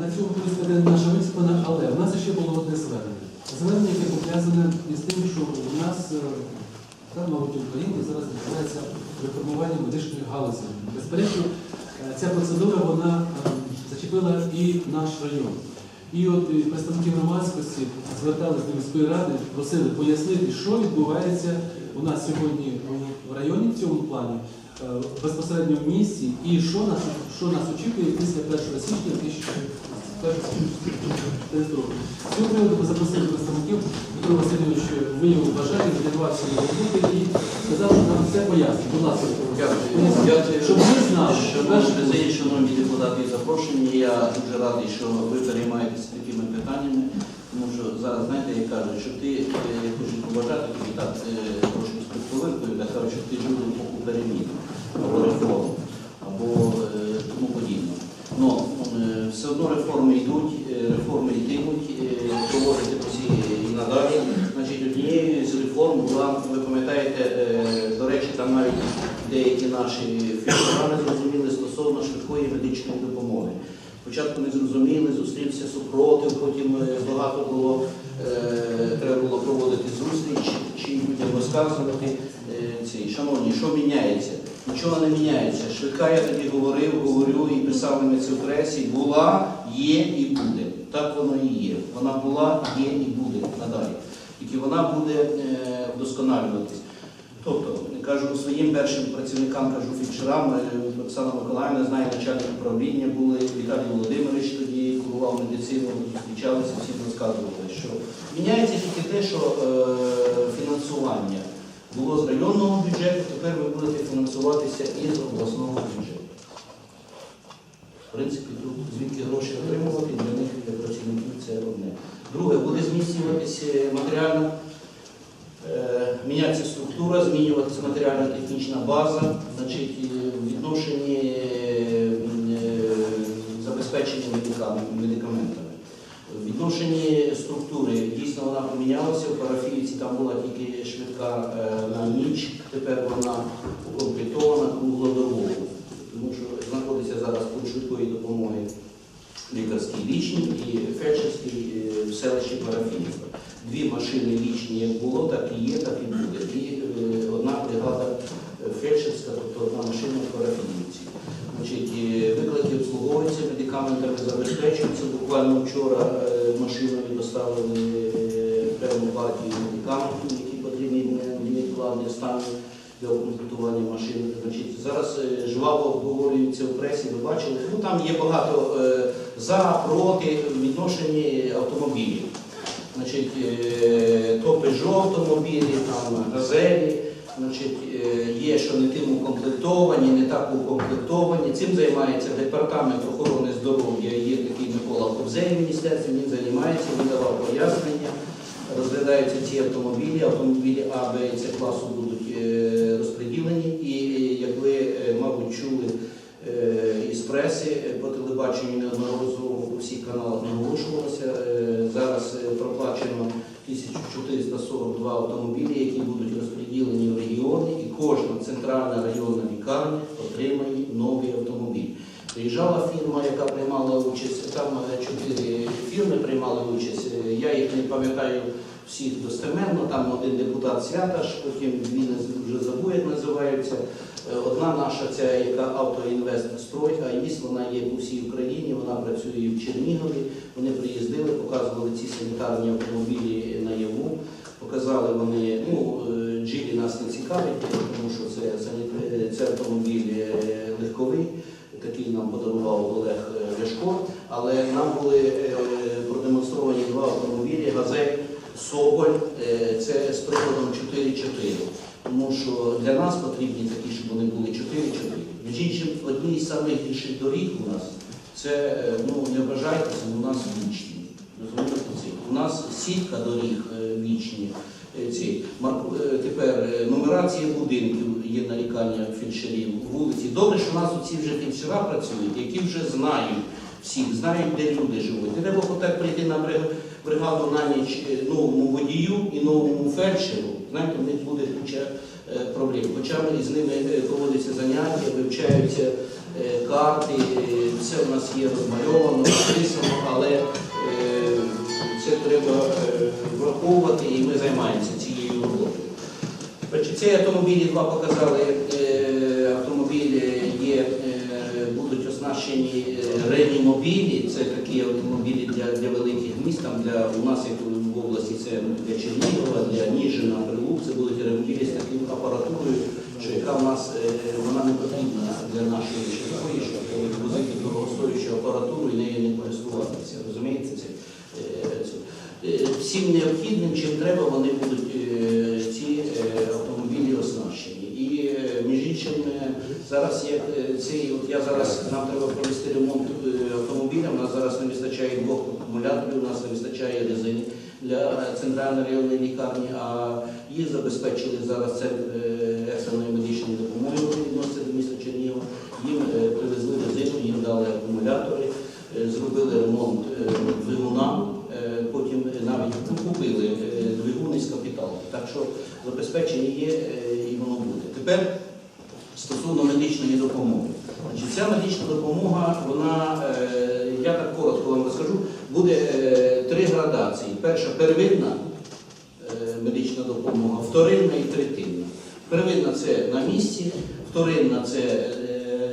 На цьому буде наша виступана, але в нас ще було одне звернення. Звернення, яке пов'язане із тим, що у нас е, та, мабуть, в Україні зараз відбувається реформування медичної галузі. Безперечно, е, ця процедура вона е, зачепила і наш район. І от е, представники громадськості зверталися до міської ради, просили пояснити, що відбувається у нас сьогодні в районі в цьому плані, е, безпосередньо в місті, і що нас, що нас очікує після 1 січня 2014 року. Ми запросили представників. Петро Васильович виявив бажання, відривався на роботи і сказав, що нам все пояснить. Будь ласка, щоб ми знали, що перше президії, шановні депутати і запрошені, я дуже радий, що ви переймаєтеся такими питаннями, тому що зараз, знаєте, як кажуть, що ти е, хочеш побажати тобі так е, підковиркою, так кажуть, ти в епоху перемін, або реформ, або е, тому подібне. Но е, все одно реформи йдуть, е, реформи йтимуть, проводити і надалі. Значить, однією з реформ була, ви пам'ятаєте, до речі, там навіть деякі наші фільтра зрозуміли стосовно швидкої медичної допомоги. Спочатку не зрозуміли, зустрівся супротив, потім багато було, треба було проводити зустріч, чи людям розказувати. Е, ці. Шановні, що міняється? Нічого не міняється. Швидка я тоді говорив, говорю і писав на в пресі, була, є і буде. Так воно і є. Вона була, є і буде надалі. Тільки вона буде е, вдосконалюватись. Тобто, кажу своїм першим працівникам, кажу фельдшерам, е, Оксана Миколаївна знає начальник управління, були Віталій Володимирович тоді курував медицину, зустрічалися, всім розказували, що міняється тільки те, що е, фінансування було з районного бюджету, тепер ви будете фінансуватися із обласного бюджету. В принципі, тут звідки гроші отримувати, для них, для працівників, це одне. Друге, буде зміцнюватися матеріально, е, мінятися структура, змінюватися матеріально-технічна база, значить, в відношенні відношенні структури дійсно вона помінялася. В парафіївці там була тільки швидка е, на ніч, тепер вона укомплектована круглодобово. Тому що знаходиться зараз пункт швидкої допомоги лікарській лічній і фельдшерській в селищі Парафіївка. Дві машини лічні як було, так і є, так і буде. І е, одна бригада е, фельдшерська, тобто одна машина в Парафіївці. Виклики обслуговуються, медикаментами забезпечуються. Буквально вчора е, машиною доставили певну партію медикаментів, які потрібні для невідкладної стану для укомплектування машин. Значить, зараз е, жваво обговорюється в пресі, ви бачили. Ну, там є багато е, за, проти відношенні автомобілів. Значить, то Peugeot автомобілі, там газелі. Значить, е, є, що не тим укомплектовані, не так укомплектовані. Цим займається департамент охорони здоров'я. Є такий Микола Кобзей міністерстві, він займається, видавав пояснення. Розглядаються ці автомобілі, автомобілі А, Б і С класу будуть е, розподілені. І е, як ви, мабуть, чули із преси по телебаченню неодноразово у всіх каналах наголошувалося. Зараз проплачено 1442 автомобілі, які будуть розподілені в регіони, і кожна центральна районна лікарня отримає новий автомобіль. Приїжджала фірма, яка приймала участь, там е, чотири фірми приймали участь. Е, Я їх не пам'ятаю всіх достеменно. Там один депутат Святаш, потім дві не- вже забув, як називаються. Е, Одна наша, ця яка автоінвестстрой, АІС, вона є по всій Україні, вона працює в Чернігові. Вони приїздили, показували ці санітарні автомобілі наяву. Показали вони, ну, е, нас не цікавить, тому що це, це автомобіль е, легковий, такий нам подарував Олег е, Ляшко. Але нам були е, продемонстровані два автомобілі Газель Соболь, це з приводом 4-4. Тому що для нас потрібні такі, щоб вони були 4-4. Між іншим, одні з найбільших доріг у нас це, ну не вважайтеся, у нас вічні. У нас сітка доріг вічні. Е, Ці. Е, Тепер е, нумерація будинків є нарікання фельдшерів, вулиці. Добре, що у нас оці вже фельдшера працюють, які вже знають всіх, знають, де люди живуть. Не треба отак прийти на бри- бригаду на ніч новому водію і новому фельдшеру. Знаєте, в них буде куча проблем. Хоча ми з ними проводяться заняття, вивчаються карти, все в нас є розмальовано, написано, але це треба е, враховувати і ми займаємося цією роботою. Ці автомобілі два показали. е, Автомобілі є, е, будуть оснащені реанімобілі. Це такі автомобілі для, для великих міст. Там для у нас як в області це для Чернігова, для Ніжина, Прилук. Це будуть реанімобілі з такою апаратурою, що яка в нас вона не потрібна для нашої шляхової, щоб возити дорогостоючу апаратуру і нею не користуватися. Розумієте Всім необхідним, чим треба, вони будуть е, ці е, автомобілі оснащені. І е, між іншим, зараз е, цей, от я зараз нам треба провести ремонт автомобіля. У нас зараз не вистачає двох акумуляторів, у нас не вистачає резини для центральної районної лікарні, а їх забезпечили зараз це екстреної медичної допомоги, вони відносяться до міста Чернігова. Їм е, привезли резину, їм дали акумулятори, е, зробили ремонт е, двигуна. Е, Потім навіть купили е, двигун із капіталу. Так що забезпечення є е, і воно буде. Тепер стосовно медичної допомоги. Значить, ця медична допомога, вона, е, я так коротко вам розкажу, буде е, три градації. Перша первинна е, медична допомога, вторинна і третинна. Первинна це на місці, вторинна це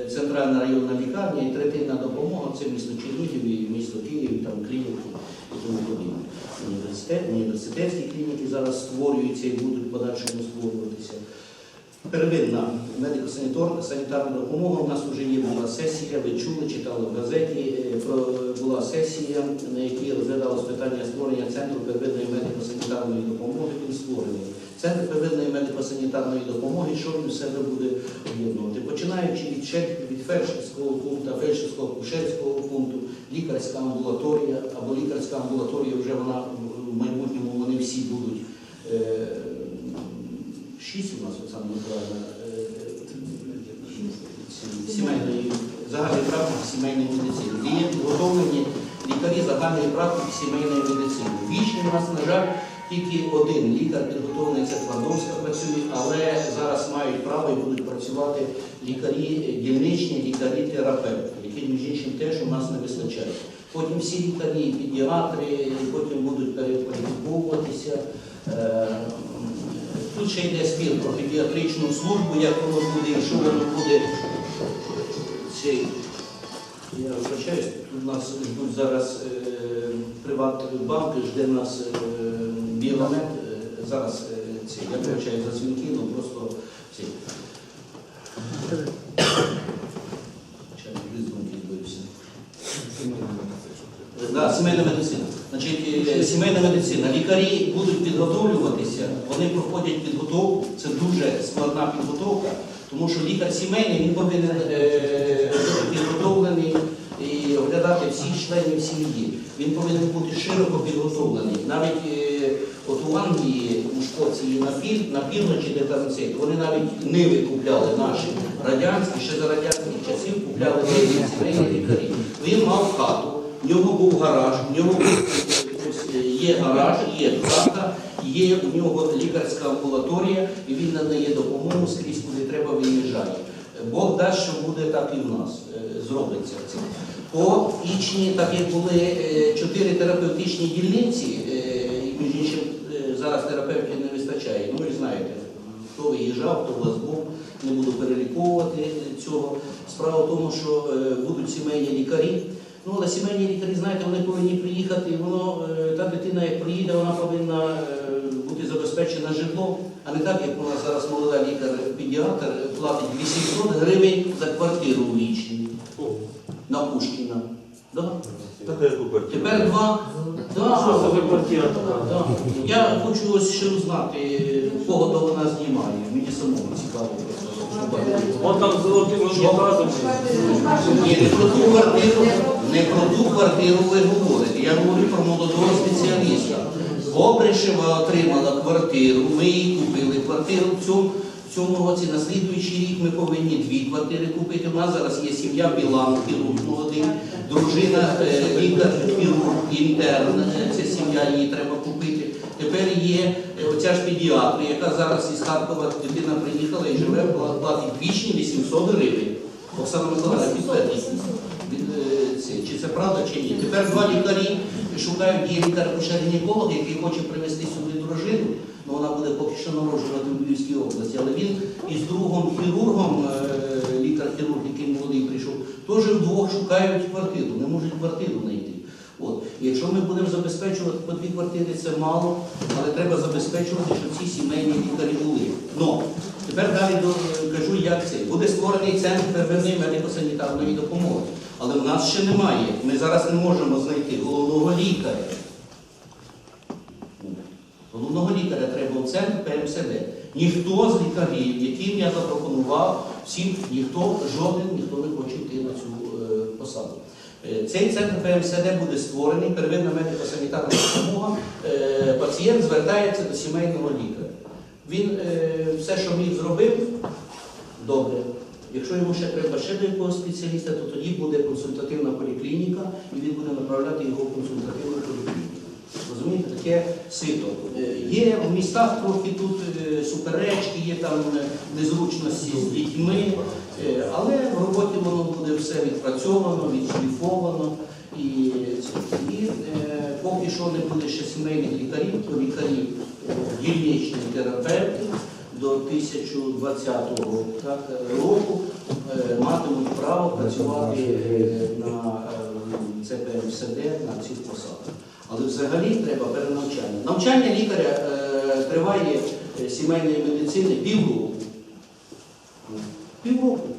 центральна районна лікарня і третинна допомога це місто Чернігів місто Київ, там клініки і тому подібне. Університет, університетські клініки зараз створюються і будуть подальшому. Первинна медико-санітарна допомога. У нас вже є була сесія, ви чули, читали в газеті. е, була сесія, на якій розглядалось питання створення центру первинної медико-санітарної допомоги. Він створений. Центр первинної медико-санітарної допомоги, що він в себе буде об'єднувати, починаючи від від фельдшерського пункту, фельдшерського кушерського пункту, лікарська амбулаторія або лікарська амбулаторія вже вона в майбутньому вони всі будуть. Е, Шість у нас Оксана Миколаївна е, сімейної загальної практики сімейної медицини. Є підготовлені лікарі загальної практики сімейної медицини. Більше у нас, на жаль, тільки один лікар підготовлений, це Твардовська працює, але зараз мають право і будуть працювати лікарі дільничні, лікарі терапевти, які між іншим теж у нас не вистачає. Потім всі лікарі, педіатри, потім будуть перекваліфіковуватися. Е, Тут ще йде спір про педіатричну службу, як воно буде, якщо воно буде цей. Я вибачаюсь, тут нас ждуть зараз е, приватні банки, жде нас е, біомет. Е, зараз е, ці, я вибачаю за дзвінки, ну просто ці. Чай, без збився. Да, сімейна медицина. Значить, е, сімейна медицина. Лікарі будуть підготовлюватися, вони проходять підготовку. Це дуже складна підготовка, тому що лікар сімейний він повинен е, підготовлений і оглядати всіх членів сім'ї. Він повинен бути широко підготовлений. Навіть е, от у Англії, у Шкоції на, на півночі, де там цей, вони навіть ниви купляли наші радянські, ще за радянських часів купляли сімейні лікарі. Він мав хату. В нього був гараж, в нього є гараж, є хата, є у нього лікарська амбулаторія, і він надає допомогу скрізь, куди треба виїжджає. Бог дасть, що буде так і в нас, е, зробиться це. По ічні, так як були е, чотири терапевтичні дільниці, е, між іншим зараз терапевтів не вистачає. Ну, ви знаєте, хто виїжджав, хто вас був, не буду переліковувати цього. Справа в тому, що будуть сімейні лікарі. Ну, але сімейні лікарі, знаєте, вони повинні приїхати, і воно, е, та дитина, як приїде, вона повинна е, бути забезпечена житлом, а не так, як у нас зараз молода лікар-педіатр платить 800 гривень за квартиру в Вічні на Пушкіна. Да? У. Тепер два. Да. Що це за квартира така? Да. Я хочу ось ще узнати, кого то вона знімає. Мені самому цікаво. От там золотим унітазом. Ні, не про ту квартиру, не про ту квартиру ви говорите. Я говорю про молодого спеціаліста. Обришева отримала квартиру, ми їй купили квартиру в цьому. В цьому році на слідуючий рік ми повинні дві квартири купити. У нас зараз є сім'я Білан, хірург молодий, дружина е, лікар, хірург, інтерн. е, Це сім'я її треба купити. Тепер є е, оця ж педіатр, яка зараз із Харкова дитина приїхала і живе, платить вічні 800 гривень. Оксана Миколаївна, підтвердіть. Це, чи це правда, чи ні. Тепер два лікарі шукають є лікар-акушер-гінеколог, який хоче привезти сюди дружину. Вона буде поки що народжувати в Львівській області, але він із другом хірургом, е, лікар-хірург, який молодий прийшов, теж вдвох шукають квартиру, не можуть квартиру знайти. От. Якщо ми будемо забезпечувати по дві квартири, це мало, але треба забезпечувати, щоб ці сімейні лікарі були. Но тепер далі до, кажу, як це. Буде створений центр первинної медико-санітарної допомоги. Але в нас ще немає. Ми зараз не можемо знайти головного лікаря. Головного лікаря треба в центр ПМСД. Ніхто з лікарів, яким я запропонував, всім ніхто, жоден ніхто не хоче йти на цю е, посаду. Е, Цей центр ПМСД буде створений, первинна медико-санітарна допомога. Е, Пацієнт звертається до сімейного лікаря. Він е, все, що міг, зробив, добре. Якщо йому ще треба ще до якогось спеціаліста, то тоді буде консультативна поліклініка, і він буде направляти його в консультативну поліклініку. Розумієте, таке сито. Е, Є в містах трохи тут е, суперечки, є там е, незручності з дітьми, але в роботі воно буде все відпрацьовано, відшліфовано. І, і поки що не буде ще сімейних лікарів, то лікарі дільничні терапевти до 2020 так, року матимуть право працювати на е, ЦПМСД на цих посадах. Але взагалі треба перенавчання. Навчання лікаря е, триває е, сімейної медицини півроку. Півроку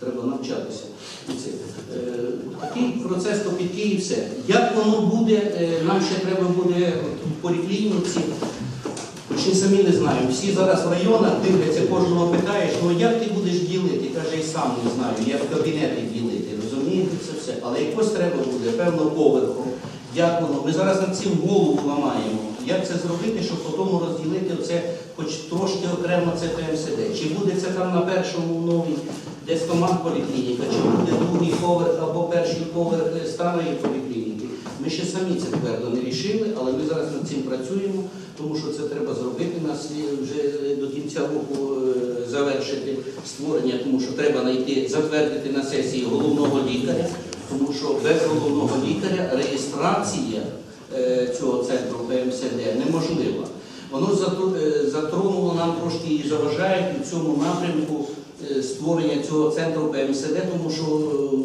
треба навчатися. Е, такий процес копійки і все. Як воно буде, е, нам ще треба буде в поліклініці. Ще самі не знаємо. Всі зараз в районах дивляться, кожного питаєш, ну як ти будеш ділити? Каже, і сам не знаю, як в кабінеті ділити. Розумієте, це все. Але якось треба буде, певно, поверхом. Як воно? Ми зараз над цим голову ламаємо. Як це зробити, щоб потім розділити оце, хоч трошки окремо це ПМСД? Чи буде це там на першому новій десь команд поліклініка, чи буде другий поверх або перший поверх старої поліклініки? Ми ще самі це твердо не рішили, але ми зараз над цим працюємо, тому що це треба зробити. Нас вже до кінця року е, завершити створення, тому що треба знайти, затвердити на сесії головного лікаря, тому що без головного лікаря реєстрація е, цього центру ПМСД неможлива. Воно е, затронуло нам трошки і заважає у цьому напрямку е, створення цього центру ПМСД, тому що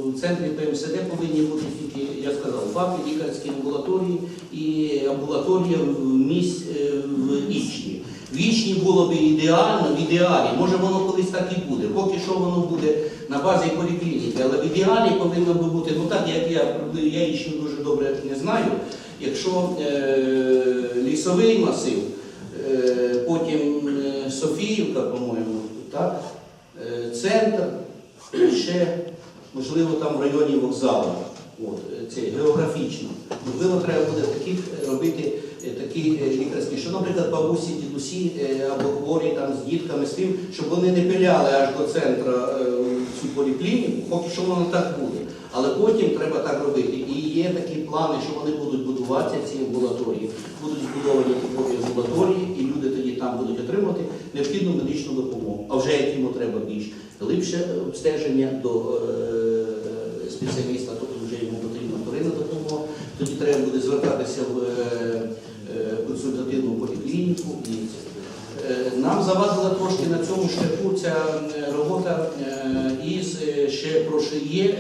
в центрі ПМСД повинні бути тільки, я сказав, ФАПи, лікарські амбулаторії і амбулаторія в місць в Ічні. В Ічні було б ідеально, в ідеалі, може воно колись так і буде. Поки що воно буде на базі поліклініки, але в ідеалі повинно би бути, ну так як я, я Ічню дуже добре не знаю, якщо е, лісовий масив, е, потім е, Софіївка, по-моєму, так? Е, центр, ще, можливо, там в районі вокзалу. От, е, це географічно. Можливо, треба буде таких е, робити такі е, лікарські, що, наприклад, бабусі, дідусі е, або хворі там з дітками з тим, щоб вони не пиляли аж до центру е, цю поліклініку, поки що воно так буде. Але потім треба так робити. І є такі плани, що вони будуть будуватися ці амбулаторії, будуть збудовані типові амбулаторії, і люди тоді там будуть отримувати необхідну медичну допомогу. А вже як йому треба більш глибше обстеження до е, спеціаліста, тобто вже йому потрібна вторинна допомога. Тоді треба буде звертатися в е, е, консультативну поліклініку. І це. Е, Нам завадила трошки на цьому шляху ця е, робота е, із ще про що є,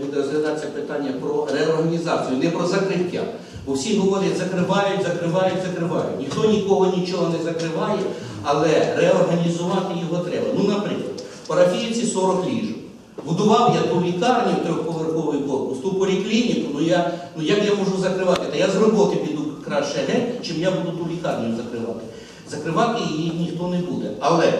буде розглядатися питання про реорганізацію, не про закриття. Бо всі говорять, закривають, закривають, закривають. Ніхто нікого нічого не закриває, але реорганізувати його треба. Ну, наприклад, в парафіївці 40 ліжок. Будував я ту лікарню, трьохповерховий корпус, ту поліклініку, ну я ну як я можу закривати? Та я з роботи піду краще геть, чим я буду ту лікарню закривати. Закривати її ніхто не буде. Але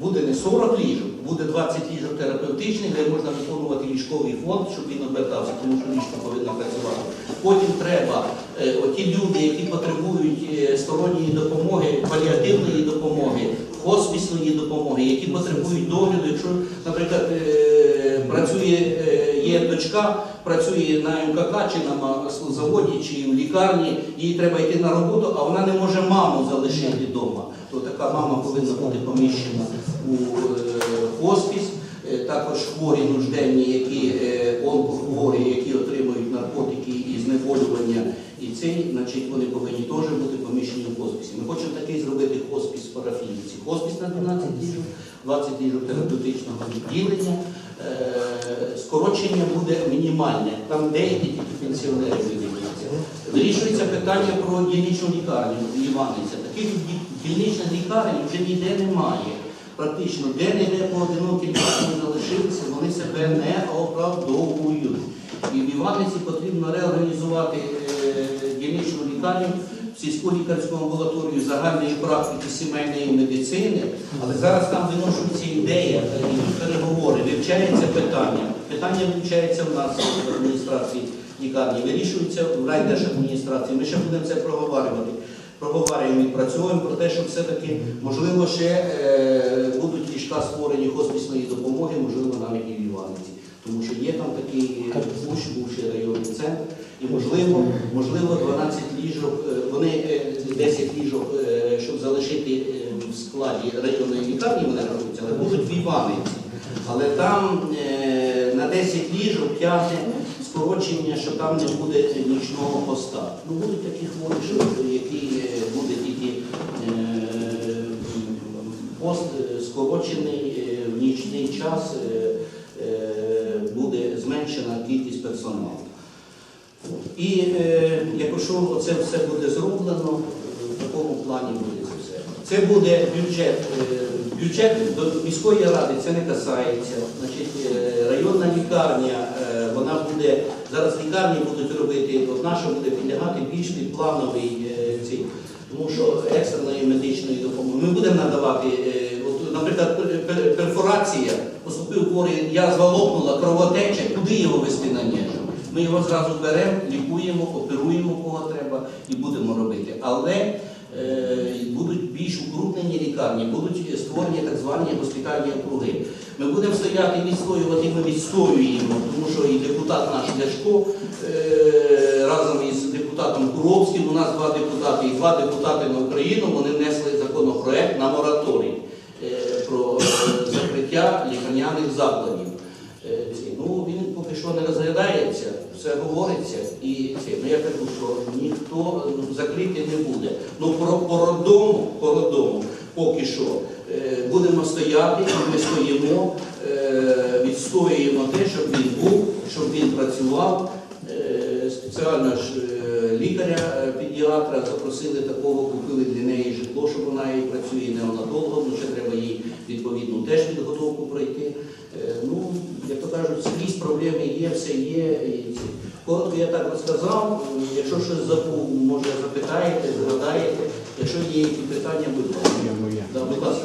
буде не 40 ліжок, буде 20 ліжок терапевтичних, де можна виконувати ліжковий фонд, щоб він обертався, тому що ліжко повинно працювати. Потім треба е, оті люди, які потребують е, сторонньої допомоги, паліативної допомоги, хоспісної допомоги, які потребують догляду, якщо, наприклад, е, працює, є дочка, працює на МКК чи на маслозаводі, чи в лікарні, їй треба йти на роботу, а вона не може маму залишити вдома. То така мама повинна бути поміщена у е, хоспіс. Е, також хворі нужденні, які е, онкохворі, які отримують наркотики і знеболювання. І цей, значить, вони повинні теж бути поміщені в хосписі. Ми хочемо такий зробити хоспис в парафіївці. Хоспис на 12 ліжок, 20 ліжок терапевтичного відділення. Скорочення буде мінімальне. Там деякі тільки пенсіонери виділяться. Вирішується питання про дільничну лікарню в Іваниця. Таких дільничних лікарень вже ніде немає. Практично де-не-де поодинокі лікарні залишилися, вони себе не оправдовують. І в Іваниці потрібно реорганізувати е, дільничну лікарню, сільську лікарську амбулаторію загальної практики сімейної медицини, але зараз там виношується ідея, е, переговори, вивчається питання. Питання вивчається в нас в адміністрації лікарні, вирішується в райдержадміністрації. Ми ще будемо це проговорювати. Проговорюємо і працюємо про те, що все-таки можливо ще е, будуть ліжка створені хосписної допомоги, можливо, навіть і в Іваниці. Тому що є там такий Буш, бувший районний центр, і можливо, можливо 12 ліжок, е, вони е, 10 ліжок, е, щоб залишити е, в складі районної лікарні, вони рахуються, але будуть в Іваниці. Але там е, на 10 ліжок тягне скорочення, що там не буде нічного поста. Ну будуть такі хворі, які е, буде тільки е, пост е, скорочений е, в нічний час. е, е, буде зменшена кількість персоналу. І е, якщо це все буде зроблено, в такому плані буде це все. Це буде бюджет. е, Бюджет до міської ради це не касається. Значить, е, районна лікарня, е, вона буде, зараз лікарні будуть робити, от наша буде підлягати більш плановий цей. Тому що екстреної медичної допомоги ми будемо надавати, от, наприклад, пер- пер- перфорація, поступив хворий, язва лопнула, кровотеча, куди його вести на нежу? Ми його зразу беремо, лікуємо, оперуємо кого треба і будемо робити. Але е, будуть більш укрупнені лікарні, будуть створені так звані госпітальні округи. Ми будемо стояти і відстоювати, ми відстоюємо, тому що і депутат наш Ляшко е, разом із депутатом Куровським, у нас два депутати і два депутати на Україну, вони внесли законопроект на мораторій е, про закриття лікарняних закладів. Е. Ну, він поки що не розглядається, все говориться. І ну, я кажу, що ніхто ну, закрити не буде. Ну, про, по породому поки що е, будемо стояти, і ми стоїмо, е, відстоюємо те, щоб він працював. Е, Спеціально ж е, лікаря, е, педіатра запросили такого, купили для неї житло, щоб вона і працює неонатологом, ну ще треба їй відповідну теж підготовку пройти. Е, Ну, як то кажуть, скрізь проблеми є, все є. Коротко я так розказав. Якщо щось забув, може запитаєте, згадаєте. Якщо є які питання, будь ласка. Да, будь ласка.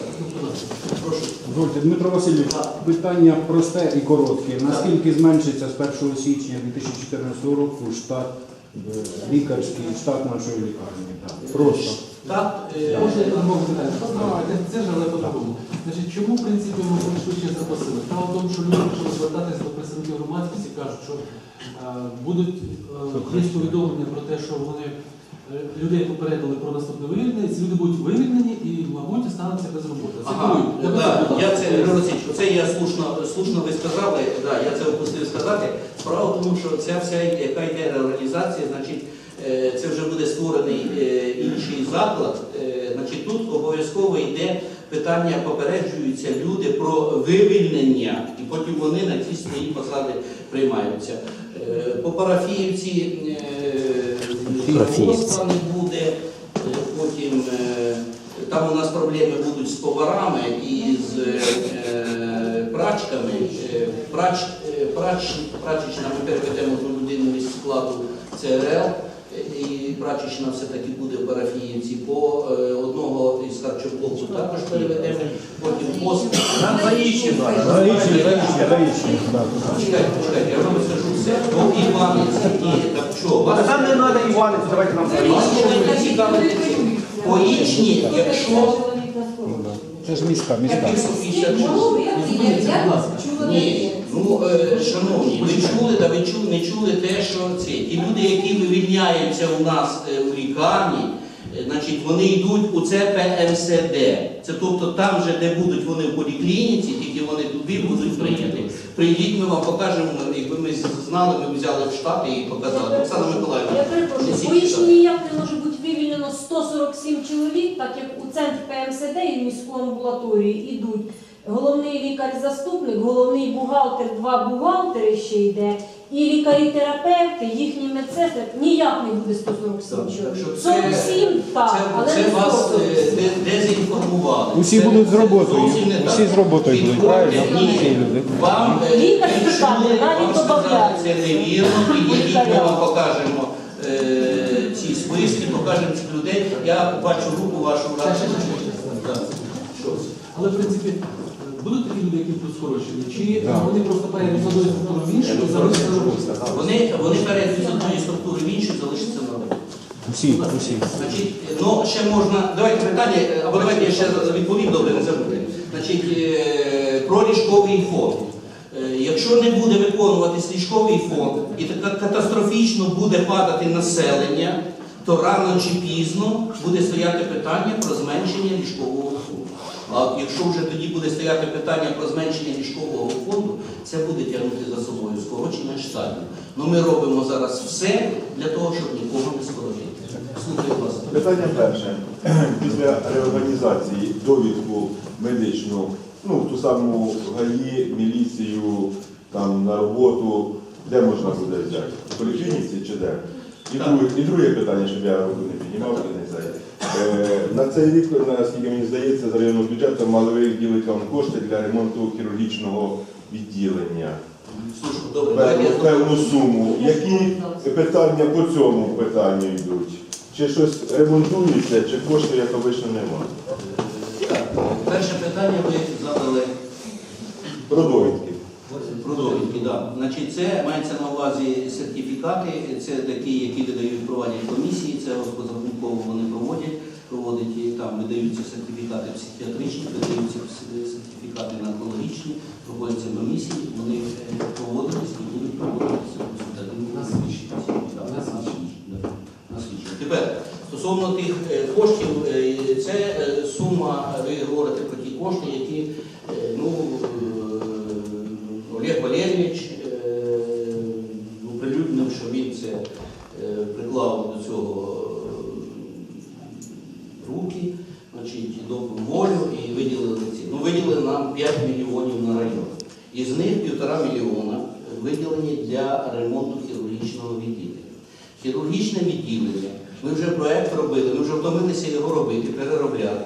Прошу. Дозвольте, Дмитро Васильович, питання просте і коротке. Наскільки зменшиться з 1 січня 2014 року штат е, лікарський, штат нашої лікарні? Просто. Так, е, Можна я вам питання? Це ж але по-другому. Значить, чому в принципі ми швидше запросили? Справа в тому, що люди почали звертатися до представників громадськості, кажуть, що е, будуть е, є повідомлення про те, що вони е, людей попередили про наступне вивільнення, ці люди будуть вивільнені і, мабуть, стануться без роботи. Ага. Я да, просто- я це Васильович, це я слушно, слушно ви сказали, да, я це опустив сказати. Справа в тому, що ця вся, яка йде реорганізація, значить, це вже буде створений е, інший заклад. Е, Значить, тут обов'язково йде питання, попереджуються люди про вивільнення, і потім вони на ці свої посади приймаються. Е, По парафіївці е, завгоспа не буде, е, потім е, там у нас проблеми будуть з поварами і з е, прачками. Е, Прач, е, прач, прачечна ми переведемо ту людину із складу ЦРЛ. Е, І прачечна все-таки буде в парафіївці. По е, одного із харчоблоку також переведемо, потім пост. Нам. Раїчні, раїчні, раїчні. Чекайте, чекайте, я вам скажу все. По Іваниці. Що? вас- Нам не треба Іванець, давайте нам. По Ічні, якщо Це ж міська, міська. 56. Будь ласка. Ні, ну е, шановні, ви чули та ви чули, не чули те, що це ті люди, які вивільняються у нас е, у лікарні, Е, Значить, вони йдуть у ЦПМСД. Це тобто там же, де будуть вони в поліклініці, тільки вони туди будуть прийняті. Прийдіть, ми вам покажемо, якби ми знали, ми б взяли в штати і показали. Оксана Миколаївна. Я перепрошую, сюди. ніяк не може бути вивільнено 147 чоловік, так як у центрі ПМСД і в міську амбулаторію йдуть головний лікар-заступник, головний бухгалтер, два бухгалтери ще йде, і лікарі-терапевти, їхні медсестри, ніяк не буде 147 Так, чоловік. що це- 47 так, Це, але це не вас е, 147. де- дезінформували. Усі Це- будуть з це роботою, зовсім не так. усі з роботою будуть, правильно? ні. Всі люди. Вам е, Лікар прийшли, спитати, навіть вам сказали, добавляють. це невірно, підійдіть, ми вам покажемо е, ці списки, покажемо цих людей. Я бачу руку вашу це? Але в принципі будуть такі люди, які будуть скорочені, чи Да. вони просто перейдуть з одної структури в іншу і залишаться на роботі? Вони, вони перейдуть з одної структури в іншу, залишаться на роботі. Усі, усі. Значить, ну ще можна. Давайте питання, або давайте я ще відповім добре, не забудьте. Значить, е, про ліжковий фонд. Е, Якщо не буде виконуватись ліжковий фонд і катастрофічно буде падати населення, то рано чи пізно буде стояти питання про зменшення ліжкового фонду. А от якщо вже тоді буде стояти питання про зменшення ліжкового фонду, це буде тягнути за собою скорочення штатів. Ну ми робимо зараз все для того, щоб нікого не скоротити. Слухаю вас. Питання перше. Після реорганізації довідку медичну, ну, ту саму ГАІ, міліцію, там, на роботу, де можна буде взяти? В поліклініці чи де? І друге, і друге питання, щоб я не піднімав, знаю. Е, на цей рік, наскільки мені здається, з районного бюджету мали виділити вам кошти для ремонту хірургічного відділення. Певну, суму. Які питання по цьому питанню йдуть? Чи щось ремонтується, чи коштів, як обично, немає? Перше питання ви задали Про довідки. про довідки. Да. Значить, це мається на увазі сертифікати, це такі, які видають проводять комісії, це розпозахунково вони проводять, проводять і там видаються сертифікати психіатричні, видаються сертифікати наркологічні, проводяться комісії, вони е, проводились і будуть проводитися На на на. Тепер, стосовно тих е, коштів, е, це сума, ви говорите про ті кошти, які е, ну, е, Олег Валерійович е, оприлюднив, що він це е, приклав до цього е, руки, значить, добру волю і виділили ці. Ну, виділили нам 5 мільйонів на район. Із них півтора мільйона виділені для ремонту хірургічного відділення. Хірургічне відділення. Ми вже проект робили, ми вже втомилися його робити, переробляти.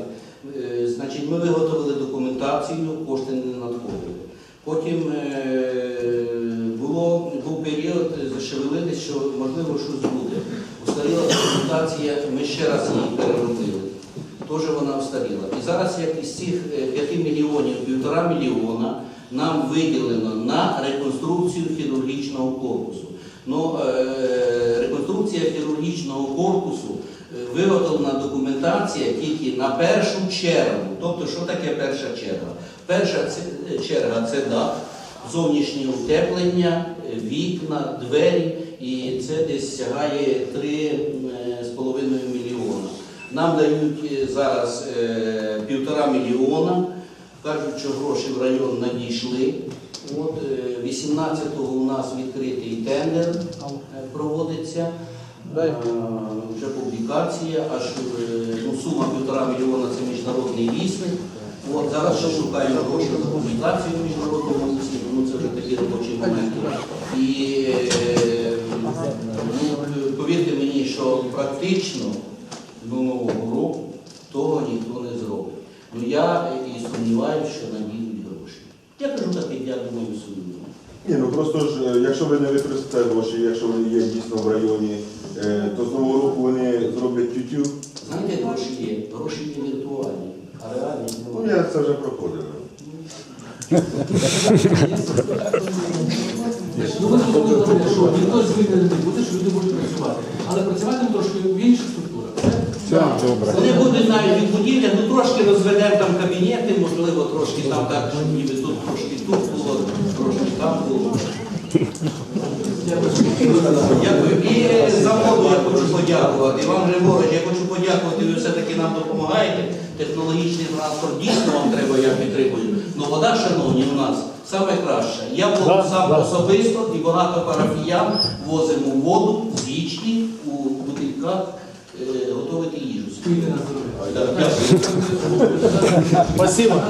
Е, Значить, ми виготовили документацію, кошти не надходили. Потім е, було, був період, зашевелились, що можливо щось буде. Устаріла документація, ми ще раз її переробили. Теж вона устаріла. І зараз, як із цих е, 5 мільйонів, півтора мільйона нам виділено на реконструкцію хірургічного корпусу. Ну, е, реконструкція хірургічного корпусу е, виготовлена документація тільки на першу чергу. Тобто, що таке перша черга? Перша черга це дах, зовнішнє утеплення, е, вікна, двері, і це десь сягає 3,5 мільйона. Нам дають е, зараз е, півтора мільйона. Кажуть, що гроші в район надійшли. От е, 18-го у нас відкритий тендер е, проводиться. Е, Вже публікація, аж е, ну, сума півтора мільйона це міжнародний вісник. От зараз ще шукаємо гроші на публікацію в міжнародному вісні, ну це вже такі робочі моменти. І е, ну, повірте мені, що практично до нового року того ніхто не зробить. Ну я і сумніваюся, що надійдуть гроші. Я кажу так, як я думаю, сумніваю. Ні, ну просто ж, е, якщо ви не використаєте гроші, якщо вони є дійсно в районі, е, то з нового року вони зроблять тютю. Знаєте, гроші є? Гроші є віртуальні, а реальні Ну, я це вже проходив. Ну, ви зрозуміли, що ніхто звільнений не буде, що люди будуть працювати. Але працювати трошки в інших Добре. Вони будуть навіть від будівля, ну трошки розведемо там кабінети, можливо, трошки там так, щоб ніби тут трошки тут було, трошки там було. Дякую. І е, заводу я хочу подякувати. Іван Григорович, я хочу подякувати. ви все-таки нам допомагаєте. Технологічний транспорт дійсно вам треба, я підтримую. Ну вода, шановні, у нас саме краще. Я воду сам особисто і багато парафіян возимо воду з річки у бутильках е, їжу. Спасибо.